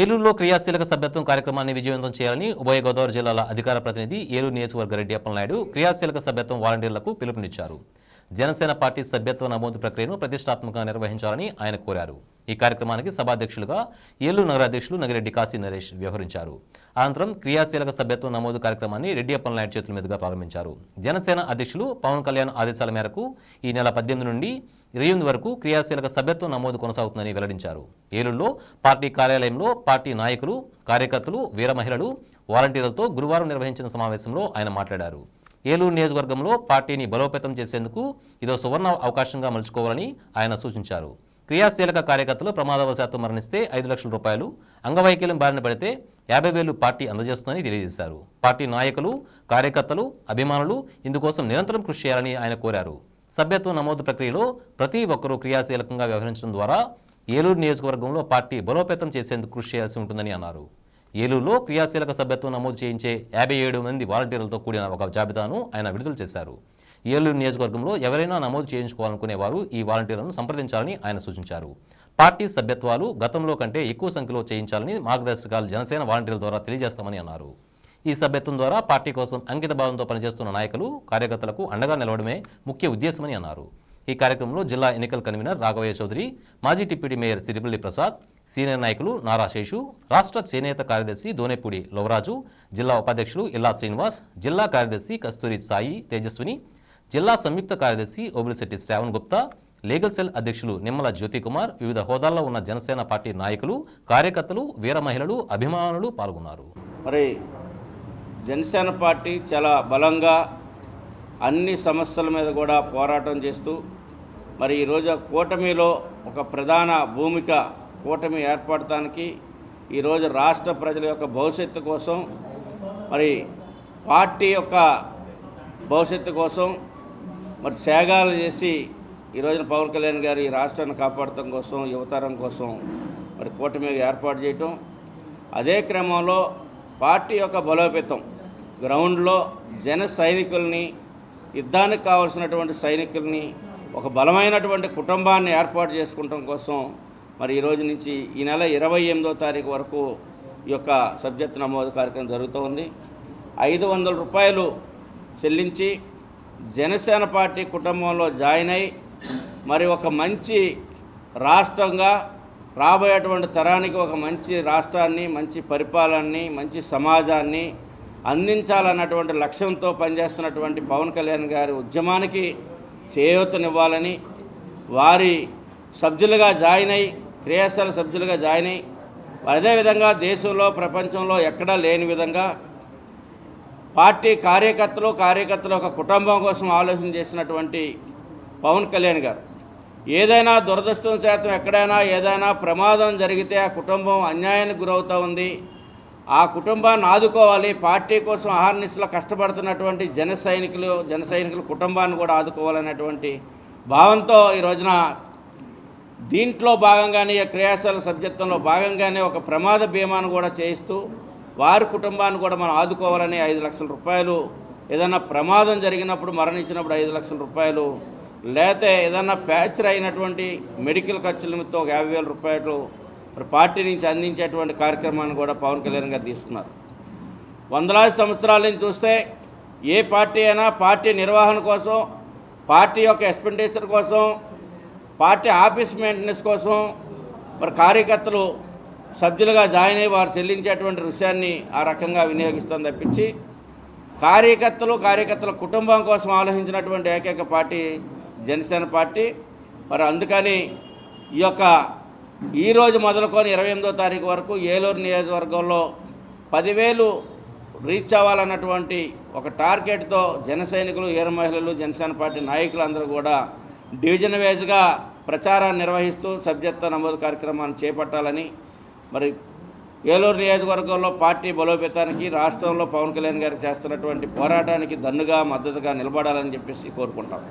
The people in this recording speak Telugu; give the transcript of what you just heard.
ఏలూరులో క్రియాశీలక సభ్యత్వం కార్యక్రమాన్ని విజయవంతం చేయాలని ఉభయ గోదావరి జిల్లాల అధికార ప్రతినిధి ఏలూరు నియోజకవర్గ రెడ్డి అప్పలనాయుడు క్రియాశీలక సభ్యత్వం వాలంటీర్లకు పిలుపునిచ్చారు. జనసేన పార్టీ సభ్యత్వ నమోదు ప్రక్రియను ప్రతిష్టాత్మకంగా నిర్వహించాలని ఆయన కోరారు. ఈ కార్యక్రమానికి సభాధ్యక్షులుగా ఏలూరు నగరాధ్యక్షులు నగిరెడ్డి కాశీ నరేష్ వ్యవహరించారు. అనంతరం క్రియాశీలక సభ్యత్వం నమోదు కార్యక్రమాన్ని రెడ్డి అప్పలనాయుడు చేతుల మీదుగా ప్రారంభించారు. జనసేన అధ్యక్షులు పవన్ కళ్యాణ్ ఆదేశాల మేరకు ఈ నెల పద్దెనిమిది నుండి ఇరవై ఎనిమిది వరకు క్రియాశీలక సభ్యత్వం నమోదు కొనసాగుతుందని వెల్లడించారు. ఏలూరులో పార్టీ కార్యాలయంలో పార్టీ నాయకులు కార్యకర్తలు వీర మహిళలు వాలంటీర్లతో గురువారం నిర్వహించిన సమావేశంలో ఆయన మాట్లాడారు. ఏలూరు నియోజకవర్గంలో పార్టీని బలోపేతం చేసేందుకు ఇదో సువర్ణ అవకాశంగా మలుచుకోవాలని ఆయన సూచించారు. క్రియాశీలక కార్యకర్తలు ప్రమాదవశాత్తు మరణిస్తే ఐదు లక్షల రూపాయలు అంగవైకల్యం బారిన పడితే యాభై వేలు పార్టీ అందజేస్తుందని తెలియజేశారు. పార్టీ నాయకులు కార్యకర్తలు అభిమానులు ఇందుకోసం నిరంతరం కృషి చేయాలని ఆయన కోరారు. సభ్యత్వం నమోదు ప్రక్రియలో ప్రతి ఒక్కరూ క్రియాశీలకంగా వ్యవహరించడం ద్వారా ఏలూరు నియోజకవర్గంలో పార్టీ బలోపేతం చేసేందుకు కృషి చేయాల్సి ఉంటుందని అన్నారు. ఏలూరులో క్రియాశీలక సభ్యత్వం నమోదు చేయించే యాభై ఏడు మంది వాలంటీర్లతో కూడిన ఒక జాబితాను ఆయన విడుదల చేశారు. ఏలూరు నియోజకవర్గంలో ఎవరైనా నమోదు చేయించుకోవాలనుకునే వారు ఈ వాలంటీర్లను సంప్రదించాలని ఆయన సూచించారు. పార్టీ సభ్యత్వాలు గతంలో కంటే ఎక్కువ సంఖ్యలో చేయించాలని మార్గదర్శకాలు జనసేన వాలంటీర్ల ద్వారా తెలియజేస్తామని అన్నారు. ఈ సభ్యత్వం ద్వారా పార్టీ కోసం అంకిత భావంతో పనిచేస్తున్న నాయకులు కార్యకర్తలకు అండగా నిలవడమే ముఖ్య ఉద్దేశమని అన్నారు. ఈ కార్యక్రమంలో జిల్లా ఎన్నికల కన్వీనర్ రాఘవయ్య చౌదరి మాజీ deputy mayor Siripalli Prasad senior నాయకులు నారా శేషు రాష్ట్ర చేనేత కార్యదర్శి దోనేపూడి లవరాజు జిల్లా ఉపాధ్యక్షులు ఇల్లా శ్రీనివాస్ జిల్లా కార్యదర్శి కస్తూరి సాయి తేజస్విని జిల్లా సంయుక్త కార్యదర్శి ఓబులిశెట్టి శ్రావణ్ గుప్తా లీగల్ సెల్ అధ్యక్షులు నిమ్మల జ్యోతి కుమార్ వివిధ హోదాల్లో ఉన్న జనసేన పార్టీ నాయకులు కార్యకర్తలు వీర మహిళలు అభిమానులు పాల్గొన్నారు. మరి జనసేన పార్టీ చాలా బలంగా అన్ని సమస్యల మీద కూడా పోరాటం చేస్తూ మరి ఈరోజు కూటమిలో ఒక ప్రధాన భూమిక కూటమి ఏర్పడటానికి ఈరోజు రాష్ట్ర ప్రజల యొక్క భవిష్యత్తు కోసం మరి పార్టీ యొక్క భవిష్యత్తు కోసం మరి త్యాగాలు చేసి ఈ రోజున పవన్ కళ్యాణ్ గారు ఈ రాష్ట్రాన్ని కాపాడటం కోసం యువతరం కోసం మరి కూటమి ఏర్పాటు చేయటం. అదే క్రమంలో పార్టీ యొక్క బలోపేతం. గ్రౌండ్లో జన సైనికుల్ని యుద్ధానికి కావలసినటువంటి సైనికుల్ని ఒక బలమైనటువంటి కుటుంబాన్ని ఏర్పాటు చేసుకోవటం కోసం మరి ఈ రోజు నుంచి ఈ నెల ఇరవై ఎనిమిదో తారీఖు వరకు ఈ యొక్క సబ్జెక్ట్ నమోదు కార్యక్రమం జరుగుతూ ఉంది. ఐదు వందల రూపాయలు చెల్లించి జనసేన పార్టీ కుటుంబంలో జాయిన్ అయి మరి ఒక మంచి రాష్ట్రంగా రాబోయేటువంటి తరానికి ఒక మంచి రాష్ట్రాన్ని మంచి పరిపాలనని మంచి సమాజాన్ని అందించాలన్నటువంటి లక్ష్యంతో పనిచేస్తున్నటువంటి పవన్ కళ్యాణ్ గారి ఉద్యమానికి చేయూతనివ్వాలని వారి సభ్యులుగా జాయిన్ అయి క్రియాశీల సభ్యులుగా జాయిన్ అయి అదేవిధంగా దేశంలో ప్రపంచంలో ఎక్కడా లేని విధంగా పార్టీ కార్యకర్తలు కార్యకర్తల ఒక కుటుంబం కోసం ఆలోచన చేసినటువంటి పవన్ కళ్యాణ్ గారు. ఏదైనా దురదృష్టం శాతం ఎక్కడైనా ఏదైనా ప్రమాదం జరిగితే ఆ కుటుంబం అన్యాయానికి గురవుతూ ఉంది. ఆ కుటుంబాన్ని ఆదుకోవాలి. పార్టీ కోసం అహర్నిశలో కష్టపడుతున్నటువంటి జన సైనికులు జన సైనికుల కుటుంబాన్ని కూడా ఆదుకోవాలనేటువంటి భావంతో ఈ రోజున దీంట్లో భాగంగానే ఈ క్రియాశీల సభ్యత్వంలో భాగంగానే ఒక ప్రమాద బీమాను కూడా చేయిస్తూ వారి కుటుంబాన్ని కూడా మనం ఆదుకోవాలని ఐదు లక్షల రూపాయలు ఏదైనా ప్రమాదం జరిగినప్పుడు మరణించినప్పుడు ఐదు లక్షల రూపాయలు లేతే ఏదైనా ప్యాచర్ అయినటువంటి మెడికల్ ఖర్చుల నిమిత్తం ఒక యాభై వేల రూపాయలు మరి పార్టీ నుంచి అందించేటువంటి కార్యక్రమాన్ని కూడా పవన్ కళ్యాణ్ గారు తీసుకున్నారు వందలాది సంవత్సరాల నుంచి చూస్తే ఏ పార్టీ అయినా పార్టీ నిర్వహణ కోసం పార్టీ యొక్క ఎక్స్పెండిచర్ కోసం పార్టీ ఆఫీస్ మెయింటెనెన్స్ కోసం మరి కార్యకర్తలు సభ్యులుగా జాయిన్ అయ్యి వారు చెల్లించేటువంటి విషయాన్ని ఆ రకంగా వినియోగిస్తాం తప్పించి కార్యకర్తలు కార్యకర్తల కుటుంబం కోసం ఆలోచించినటువంటి ఏకైక పార్టీ జనసేన పార్టీ. మరి అందుకని ఈ యొక్క ఈరోజు మొదలుకొని ఇరవై ఎనిమిదో తారీఖు వరకు ఏలూరు నియోజకవర్గంలో పదివేలు రీచ్ అవ్వాలన్నటువంటి ఒక టార్గెట్తో జన సైనికులు మహిళలు జనసేన పార్టీ నాయకులు అందరూ కూడా డివిజన్ వైజ్గా ప్రచారాన్ని నిర్వహిస్తూ సభ్యత్వ నమోదు కార్యక్రమాన్ని చేపట్టాలని మరి ఏలూరు నియోజకవర్గంలో పార్టీ బలోపేతానికి రాష్ట్రంలో పవన్ కళ్యాణ్ గారు చేస్తున్నటువంటి పోరాటానికి దన్నుగా మద్దతుగా నిలబడాలని చెప్పేసి కోరుకుంటాం.